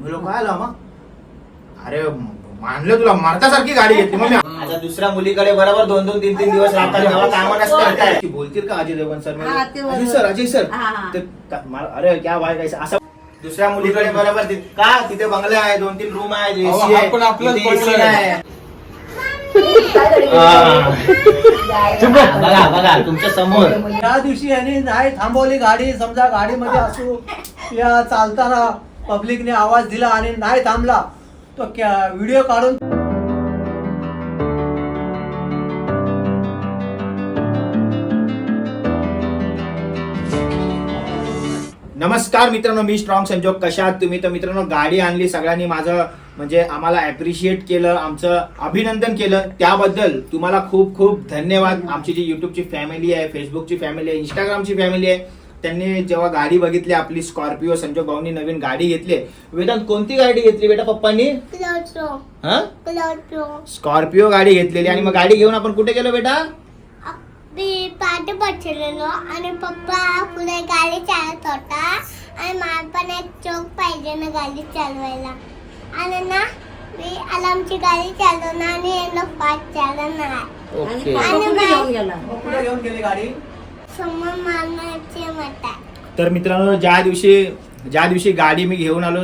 म्हणलो काय आला मग अरे मानलं तुला मारतासारखी गाडी घेतली मग मी आता दुसऱ्या मुलीकडे बरोबर दोन दोन तीन तीन दिवस राहतात तेव्हा कामं बोलतील का अजय देवगण सर हा, ते. अजय सर अजय सर हा, हा. ते का- मला- अरे क्या बाय काय असं दुसऱ्या मुलीकडे बरोबर ती- का तिथे बंगले आहे दोन तीन रूम आहे अहो, आपलाच AC. नाही. हा. बघा बघा तुमच्यासमोर त्या दिवशी यांनी नाही थांबवली गाडी समजा गाडीमध्ये असू या चालताना पब्लिकने आवाज दिला आणि नाही थांबला तो व्हिडिओ काढून नमस्कार मित्रांनो मी स्ट्रॉंग संजोग कशात? तुम्ही तर मित्रांनो गाडी आणली सगळ्यांनी माझं म्हणजे आम्हाला अप्रिशिएट केलं आमचं अभिनंदन केलं. त्याबद्दल तुम्हाला खूप खूप धन्यवाद. आमची जी युट्यूबची फॅमिली आहे फेसबुकची फॅमिली आहे इंस्टाग्रामची फॅमिली आहे त्यांनी जेव्हा गाडी बघितली आपली स्कॉर्पिओ संजोग भाऊनी नवीन गाडी घेतली. वेदांत कोणती गाडी घेतली बेटा पप्पांनी? हा? स्कॉर्पिओ गाडी घेतलेली. आणि मग गाडी घेऊन आपण कुठे गेलो बेटा? मी पाठ बसलेलो. आणि पप्पा पुढे गाडी चालत होता. आणि मला पण एक चौक पाहिजे ना गाडी चालवायला. आणि ना मी अलार्मची गाडी चालवणार आणि यांना चालवणार. आणि पप्पा कुठे घेऊन गेला? कुठे घेऊन गेली गाडी? तर मित्रांनो ज्या दिवशी ज्या दिवशी गाडी मी घेऊन आलो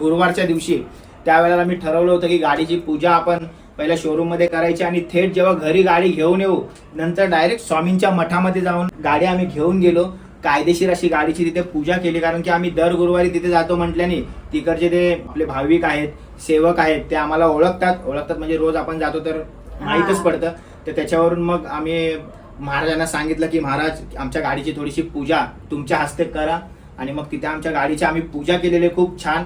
गुरुवारच्या दिवशी त्यावेळेला मी ठरवलं होतं की गाडीची पूजा आपण पहिल्या शोरूममध्ये करायची आणि थेट जेव्हा घरी गाडी घेऊन येऊ नंतर डायरेक्ट स्वामींच्या मठामध्ये जाऊन गाडी आम्ही घेऊन गेलो. कायदेशीर अशी गाडीची तिथे पूजा केली कारण की आम्ही दर गुरुवारी तिथे जातो म्हटल्याने तिकडचे ते आपले भाविक आहेत सेवक आहेत ते आम्हाला ओळखतात. ओळखतात म्हणजे रोज आपण जातो तर माहीतच पडतं. तर त्याच्यावरून मग आम्ही महाराजांना सांगितलं की महाराज आमच्या गाडीची थोडीशी पूजा तुमच्या हस्ते करा. आणि मग तिथे आमच्या गाडीची आम्ही पूजा केलेली आहे खूप छान.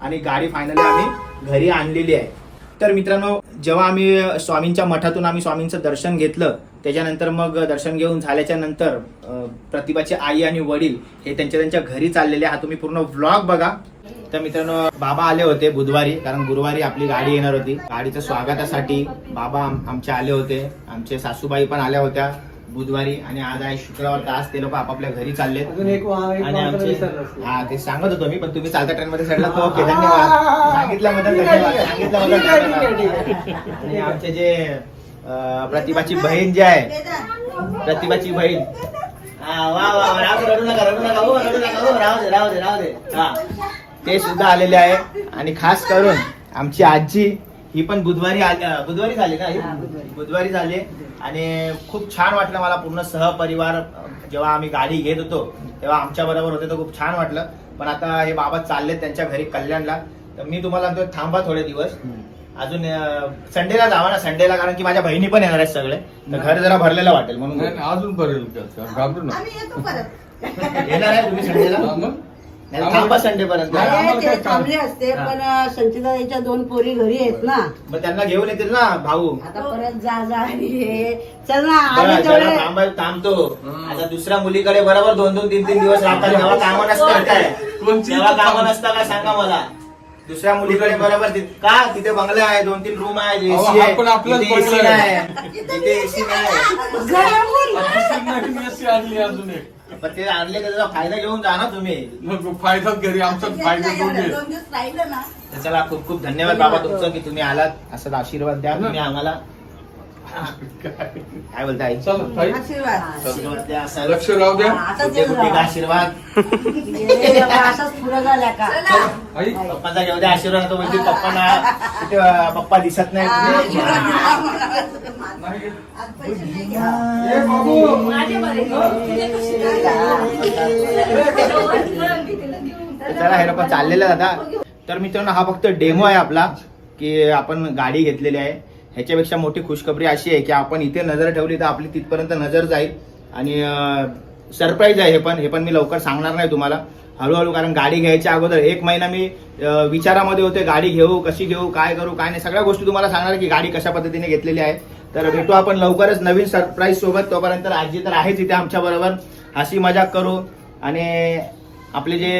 आणि गाडी फायनली आम्ही घरी आणलेली आहे. तर मित्रांनो जेव्हा आम्ही स्वामींच्या मठातून आम्ही स्वामींचं दर्शन घेतलं त्याच्यानंतर मग दर्शन घेऊन झाल्याच्यानंतर प्रतिभाची प्रतिभाचे आई आणि वडील हे त्यांच्या त्यांच्या घरी चाललेले हा तुम्ही पूर्ण व्लॉग बघा. तर मित्रांनो बाबा आले होते बुधवारी कारण गुरुवारी आपली गाडी येणार होती. गाडीच्या स्वागतासाठी बाबा आमचे आले होते. आमचे सासूबाई पण आल्या होत्या. बुधवारी आणि आज आहे शुक्रवार तर आज ते लोक आपापल्या घरी चालले अजून एक वा- एक आणि आमचे विसरलास. हा ते सांगत होतो मी पण तुम्ही चालत्या ट्रेन मध्ये चढला तो. ओके धन्यवाद. सांगितल्याबद्दल धन्यवाद सांगितल्याबद्दल धन्यवाद. आणि आमचे जे अं, प्रतिभाची बहीण जी आहे प्रतिभाची बहीण. हा वा वा वा, राहू दे, रडू नका रडू नका हो रडू नका हो राहू दे राहू दे राहू दे. हा. ते सुद्धा आलेले आहे. आणि खास करून आमची आजी ही पण बुधवारी आली बुधवारी झाली ना ही? बुधवारी झाली. आणि खूप छान वाटलं मला पूर्ण सहपरिवार जेव्हा आम्ही गाडी घेत होतो तेव्हा आमच्या बरोबर होते तर खूप छान वाटलं. पण आता हे बाबा चालले त्यांच्या घरी कल्याणला. तर मी तुम्हाला म्हणतो थांबा थोडे दिवस. अजून संडेला जावा ना संडेला कारण की माझ्या बहिणी पण येणार आहेत सगळे. तर घर जरा भरलेलं वाटेल म्हणून अजून भरेल? घाबरू नका. आम्ही येतो परत. येणार आहे तुम्ही संडेला? थांबा संडे पर्यंत ते? थांबले असते. पण संचिताईच्या दोन पोरी घरी आहेत ना मग त्यांना घेऊन येतील ना भाऊ आता परत जा जा आणि हे चल ना जरा- आम्ही तेवढे थांबाय थांबतो हं. आता दुसऱ्या मुलीकडे बरोबर दोन दोन तीन तीन दिवस राहतात तेव्हा कामं नसतात काय कोणची? कामं नसतात काय सांगा मला दुसऱ्या मुलीकडे बरोबर ति- का? तिथे बंगले आहे दोन तीन रूम आहे अहो, एसी हा आहे पण आपलाच तिथे बंगला AC आहे. नाही. तिथे एसी नाही. अशी आणली अजून एक पण ते आणले का त्याचा फायदा घेऊन जा ना तुम्ही. मग फायदाच घरी आमचाच फायदा दोघे दोन दिवस राहिलं ना. तर चला खूप खूप धन्यवाद बाबा तुमचं की तुम्ही आलात. असं आशीर्वाद द्या तुम्ही आम्हाला काय बोलताय? चला ताई. आशीर्वाद. लक्ष राहू द्या. आता आशीर्वाद? बाबा, असाच पुढं झाल्या का? आई. पप्पाचा घेऊ द्या आशीर्वाद तो म्हणजे पप्पांना कुठे अं, पप्पा दिसत नाही. ए बाबू. तर चला. हे लोक चाललेलं दादा तर मित्रांनो हा फक्त डेमो आहे आपला की आपण गाडी घेतलेली आहे. ह्याच्यापेक्षा मोठी खुशखबरी अशी आहे की आपण इथे नजर ठेवली तर आपली तिथपर्यंत नजर जाईल. आणि सरप्राईज आहे हे पण. हे पण मी लवकर सांगणार नाही तुम्हाला. हळूहळू कारण गाडी घ्यायच्या अगोदर एक महिना मी विचारामध्ये होते गाडी घेऊ कशी घेऊ काय करू काय नाही सगळ्या गोष्टी तुम्हाला सांगणार की गाडी कशा पद्धतीने घेतलेली आहे. तर भेटू आपण लवकरच नवीन सरप्राईज सोबत. तोपर्यंत आजी तर आहेच इथे आमच्या बरोबर. हसी मजाक करू. आणि आपले जे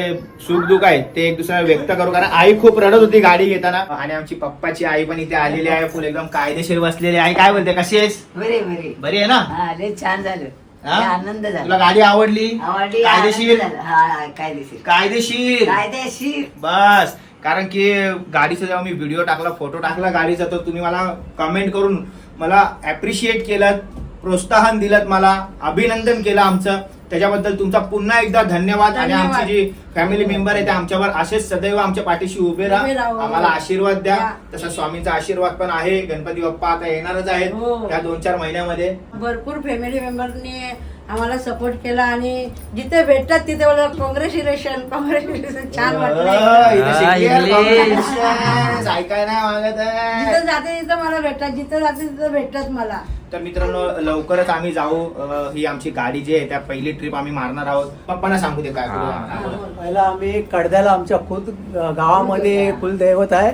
सुख दुःख आहे ते एक दुसऱ्याला व्यक्त करू. कारण आई खूप रडत होती गाडी घेताना. आणि आमची पप्पाची आई पण इथे आलेली आहे फुल एकदम कायदेशीर बसलेली आहे. आई काय बोलते कशी आहेस? बरे बरे. बरी आहे ना? हा लय छान झालं. हा? लय आनंद तुला झाला गाडी आवडली? आवडली कायदेशीर? आनंद झाला. हा हा, कायदेशीर. कायदेशीर? कायदेशीर. बस. कारण की गाडीचा जेव्हा मी व्हिडिओ टाकला फोटो टाकला गाडीचा तर तुम्ही मला कमेंट करून मला ऍप्रिशिएट केलं प्रोत्साहन दिलं मला अभिनंदन केलं आमचं. त्याच्याबद्दल तुमचा पुन्हा एकदा धन्यवाद आणि धन्यवाद. आमची जी फॅमिली मेंबर आहे ते आमच्यावर असेच सदैव आमच्या पाठीशी उभे उभे राहा राहू. आम्हाला आशीर्वाद द्या द्या. तसा स्वामींचा आशीर्वाद पण आहे गणपती बाप्पा आता येणारच आहेत हो. त्या दोन चार महिन्यामध्ये भरपूर फॅमिली मेंबरनी आम्हाला सपोर्ट केला आणि जिथे भेटतात तिथे मला कॉंग्रॅच्युलेशन कॉंग्रॅच्युलेशन छान वाटलं इथे हा, शिकली आहे, इंग्लिश. congratulations. ऐकाय नाही मागत आहे जिथे जाते तिथे मला भेटतात जिथे जाते तिथे भेटतात मला तर मित्रांनो लवकरच आम्ही जाऊ अं, ही आमची गाडी जी आहे त्या पहिली ट्रिप आम्ही मारणार आहोत. पप्पांना सांगू दे काय करू. आम्हाला. पहिला आम्ही कडद्याला आमच्या खुद गावामध्ये कुलदैवत आहे.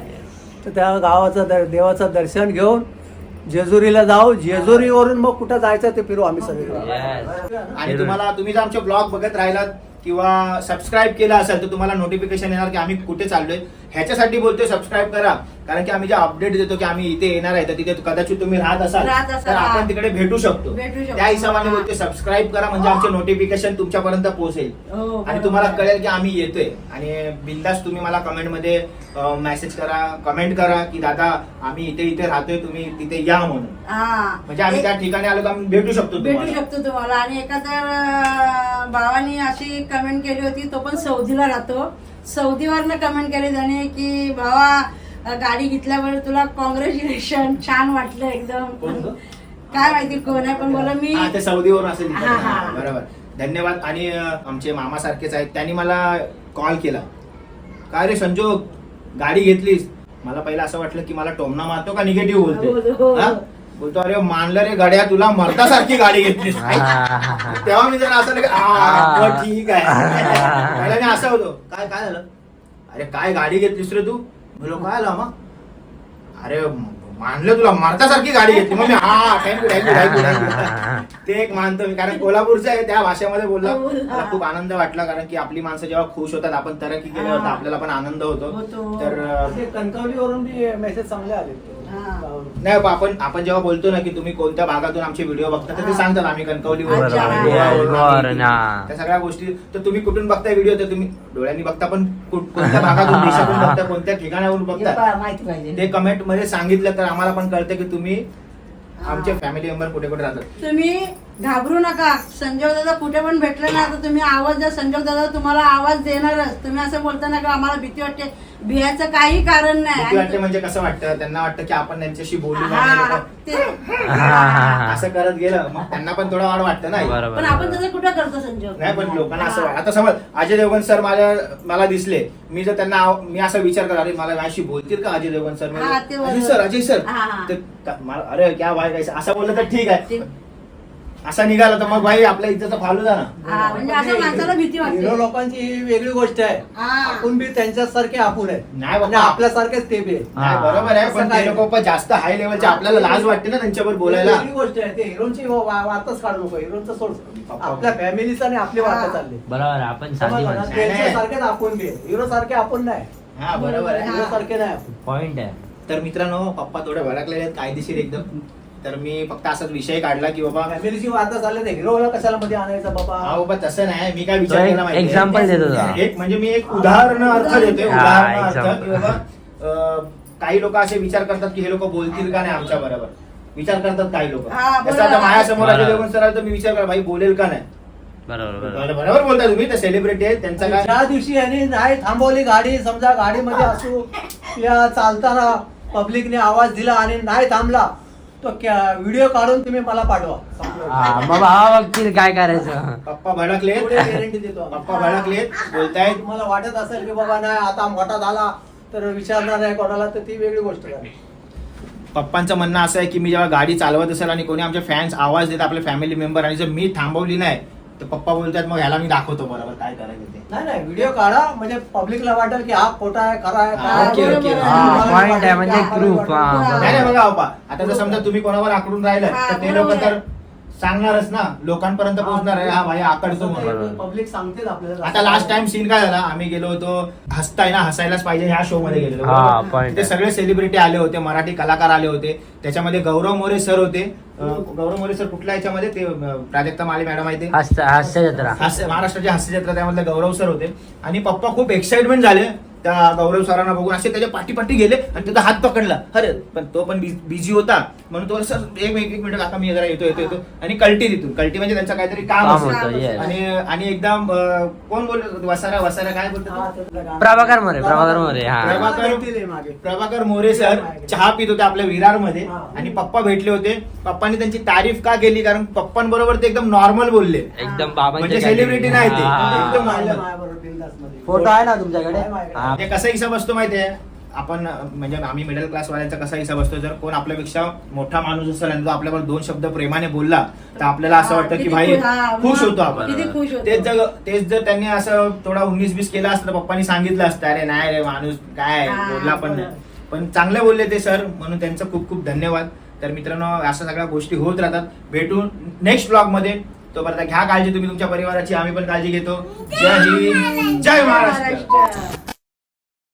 तर त्या गावाचं दर देवाचं दर्शन घेऊन जेजुरीला जाऊ. जेजुरीवरून मग कुठं जायचं ते फिरू आम्ही सगळे. आणि तुम्हाला तुम्ही जर आमचे ब्लॉग बघत राहिलात किंवा सबस्क्राईब केलं असेल तर तुम्हाला नोटिफिकेशन येणार की आम्ही कुठे चाललोय. ह्याच्यासाठी बोलतोय सबस्क्राईब करा कारण की आम्ही जे अपडेट देतो की आम्ही इथे येणार आहे तर तिथे कदाचित तुम्ही राहत असाल राहत असाल, तर आपण हा. तिकडे भेटू शकतो भेटू शकतो. त्या हिशोबाने हा. बोलतोय सबस्क्राईब करा म्हणजे आमचे नोटिफिकेशन तुमच्यापर्यंत पोहोचेल हो, आणि बरोबर. तुम्हाला कळेल की आम्ही येतोय आणि बिंदास तुम्ही मला कमेंटमध्ये मेसेज करा कमेंट करा की दादा आम्ही इथे इथे राहतोय तुम्ही तिथे या म्हणून हा म्हणजे आम्ही त्या ठिकाणी आलो तर आम्ही भेटू शकतो भेटू तुम्हाला. शकतो तुम्हाला आणि एका तर अं, भावानी अशी कमेंट केली होती तो पण सौदीला राहतो सौदीवरनं कमेंट केली त्याने की भावा गाडी घेतल्यावर तुला कॉंग्रॅच्युलेशन छान वाटलं एकदम? काय माहिती कोण आहे पण बोला मी हा ते सौदीवरून असेल हा, हा. बरोबर. धन्यवाद. आणि अं, आमचे मामा सारखेच आहेत. त्यांनी मला कॉल केला. काय रे संजोग गाडी घेतलीस? मला पहिला असं वाटलं की मला टोमना मारतो का निगेटिव्ह हो, बोलते हो. बोलतो अरे मानलं रे गड्या तुला मर्दासारखी गाडी घेतलीस. तेव्हा मी जरा असं नाही का, "आ, बरं, ठीक आहे. पहिला मी असं होतो काय काय झालं? अरे काय गाडी घेतलीस रे तू? बोलो काय झालं मग अरे मानलं तुला मारतासारखी गाडी घेतली. मग मी हा थँक्यू थँक्यू थँक्यू ते एक मानतो मी कारण कोल्हापूरचं आहे त्या भाषेमध्ये बोलला हो. मला खूप आनंद वाटला कारण की आपली माणसं जेव्हा खुश होतात आपण तरक्की केली. होतं आपल्याला पण आनंद होतो. तर कणकवलीवरून मेसेज चांगले आले. नाही बा, आपण आपण जेव्हा बोलतो ना की तुम्ही कोणत्या भागातून आमचे व्हिडिओ बघता तर ते. सांगतात आम्ही कणकवली. त्या सगळ्या गोष्टी तर तुम्ही कुठून बघताय व्हिडिओ? तर तुम्ही डोळ्यांनी बघता पण कोणत्या भागातून देशातून बघता कोणत्या ठिकाणावरून हे बघता? ते कमेंटमध्ये सांगितलं तर आम्हाला पण कळतं की तुम्ही आमचे फॅमिली मेंबर कुठे कुठे राहतात. तुम्ही घाबरू नका. संजय दादा कुठे पण भेटले ना तर तुम्ही आवाज द्या. संजय दादा तुम्हाला आवाज देणारच. तुम्ही असं बोलता ना का आम्हाला भीती वाटते. भियाचं काही कारण नाही. वाटते म्हणजे कसं वाटतं? त्यांना वाटतं की आपण त्यांच्याशी बोलू हा, नाही ते- असं करत गेलं मग त्यांना पण थोडं वाढ वाटतं ना. पण आपण तसं कुठं करतो संजय? नाही पण लोकांना असं आता समज अजय देवगण सर माझ्या मला दिसले. मी जर त्यांना आव- मी असा विचार करा अरे मला माझ्याशी बोलतील का अजय देवगण सर? हा, ते अजय बरोबर. Sir Ajay sir. हा, हा. तर का- मला- अरे क्या भाई काय असं बोललं तर ठीक आहे. असा निघाला तर मग भाई आपल्या इज्जतचा फालू जा ना हा, म्हणजे असं माणसाला भीती वाटते. हिरो लोकांची ही वेगळी गोष्ट आहे. हा. आपण बी त्यांच्यासारखे आपण आहे नाही बाबा. आपल्यासारखेच ते बी आहे. नाही बरोबर आहे पण ते लोक जास्त हाय लेवलचे आपल्याला लाज वाटते ना त्यांच्यावर बोलायला. वेगळी गोष्ट आहे ते हिरोची वा- वार्ताच काढू नको. हिरोचं सोड. आपल्या फॅमिलीचा आणि आपली वार्ता हा. चालली. बरोबर आपण साधी त्यांच्यासारखेच आपण बी हिरो सारखे आपण नाही. हा बरोबर आहे. हिरो सारखे नाही आपण पॉइंट आहे. तर मित्रांनो पप्पा थोडे भडकलेले आहेत कायदेशीर एकदम. तर मी फक्त असाच विषय काढला की बाबा फॅमिलीची वार्ता चालली तर हिरोला कशाला मध्ये आणायचं हा बाबा बाबा तसं नाही मी काय विचार केला माहितीये? example देत होता. एक म्हणजे मी एक उदाहरण अर्थ देतोय उदाहरण अर्थ. की बाबा अं, काही लोक असे विचार करतात की हे लोक बोलतील का नाही आमच्या बरोबर विचार करतात काही लोक हा, जसं बरोबर. आता माझ्यासमोर बरोबर. अजय देवगण सर आले तर मी विचार करा भाई बोलेल का नाही बरोबर बरोबर बरोबर बोलताय तुम्ही ते सेलिब्रिटी आहेत त्यांचा काय ज्या दिवशी यांनी नाही थांबवली गाडी समजा गाडीमध्ये असू या चालताना पब्लिकने आवाज दिला आणि नाही थांबला तो व्हिडिओ काढून तुम्ही मला पाठवा. हा, मग भावा बघतील काय करायचं पप्पा भडकलेत एवढी गॅरंटी देतो आम्ही. पप्पा भडकलेत बोलतायत तुम्हाला वाटत असेल की बाबा नाही आता मोठा झाला तर विचारणार आहे कोणाला तर ती वेगळी गोष्ट झाली पप्पांचं म्हणणं असं आहे की मी जेव्हा गाडी चालवत असेल आणि कोणी आमचे फॅन्स आवाज देत आपले फॅमिली मेंबर आणि जर मी थांबवली नाही तर पप्पा बोलतात मग ह्याला मी दाखवतो बरोबर काय करायचं ते नाही नाही व्हिडिओ काढा म्हणजे पब्लिकला वाटेल की हा खोटा आहे खरा आहे हा, काय ओके. ओके. हा, point आहे, म्हणजे. हा, नाही नाही बघा बाबा आता जर समजा तुम्ही कोणावर आकडून राहिलं हा, तर ते बरोबर लोक तर आहे. सांगणारच ना. लोकांपर्यंत पोहोचणार आहे. हा भाई आकडतो म्हणून. पब्लिक सांगतेच आपल्याला. आता लास्ट टाइम सीन काय झाला? आम्ही गेलो होतो. हसताय ना हसायलाच पाहिजे ह्या शो मध्ये गेलेलो. हा, point आहे. सगळे सेलिब्रिटी आले होते. मराठी कलाकार आले होते. त्याच्यामध्ये गौरव मोरे सर होते. अं, गौरव मोरे सर कुठल्या याच्यामध्ये? ते अं, प्राजक्ता माळी मॅडम आहे ते. हास्य हास्य जत्रा हास्य महाराष्ट्राची हास्य जत्रा त्यामधले गौरव सर होते. आणि पप्पा खूप एक्साइटमेंट झाले. त्या गौरव सरांना बघून असे त्याच्या पाठी पाठी गेले आणि त्याचा हात पकडला. अरे पण तो पण बिझी होता. म्हणून तो सर एक एक एक मिनिट काका मी जरा येतो येतो येतो. आणि कल्टी तिथून. कल्टी म्हणजे त्यांचं काहीतरी काम काम असेल. होतं yes. आणि आणि एकदम अं, कोण बोलत वसारा वसारा काय बोलतो प्रभाकर मोरे प्रभाकर मोरे हा. प्रभाकर प्रभाकर मोरे सर चहा पित होते आपल्या विरारमध्ये हा. आणि पप्पा भेटले होते. पप्पांनी त्यांची तारीफ का केली? कारण पप्पांबरोबर ते एकदम नॉर्मल बोलले. एकदम बाबांच्या म्हणजे celebrity नाही ते. हा. एकदम फोटो आहे ना तुमच्याकडे? हा. म्हणजे कसा हिसाब असतो माहितीये? आपण म्हणजे आम्ही मिडल क्लास वाल्यांचा कसा हिसाब असतो? जर कोण आपल्यापेक्षा मोठा माणूस असेल आणि तो आपल्यावर दोन शब्द प्रेमाने बोलला तर आपल्याला असं वाटतं की भाई खुश- होतो आपण. किती खुश होतो. तेच जर तेच जर त्यांनी असं थोडा उन्नीस बीस केला असतं पप्पांनी सांगितलं असतं अरे नाही रे माणूस काय हा, बोलला पण नाही. पण चांगले बोलले ते सर म्हणून त्यांचं खूप खूप धन्यवाद. तर मित्रांनो अशा सगळ्या गोष्टी होत राहतात. भेटू नेक्स्ट ब्लॉगमध्ये. तोपर्यंत घ्या काळजी तुम्ही तुमच्या परिवाराची आम्ही पण काळजी घेतो. जय हिंद जय महाराष्ट्र.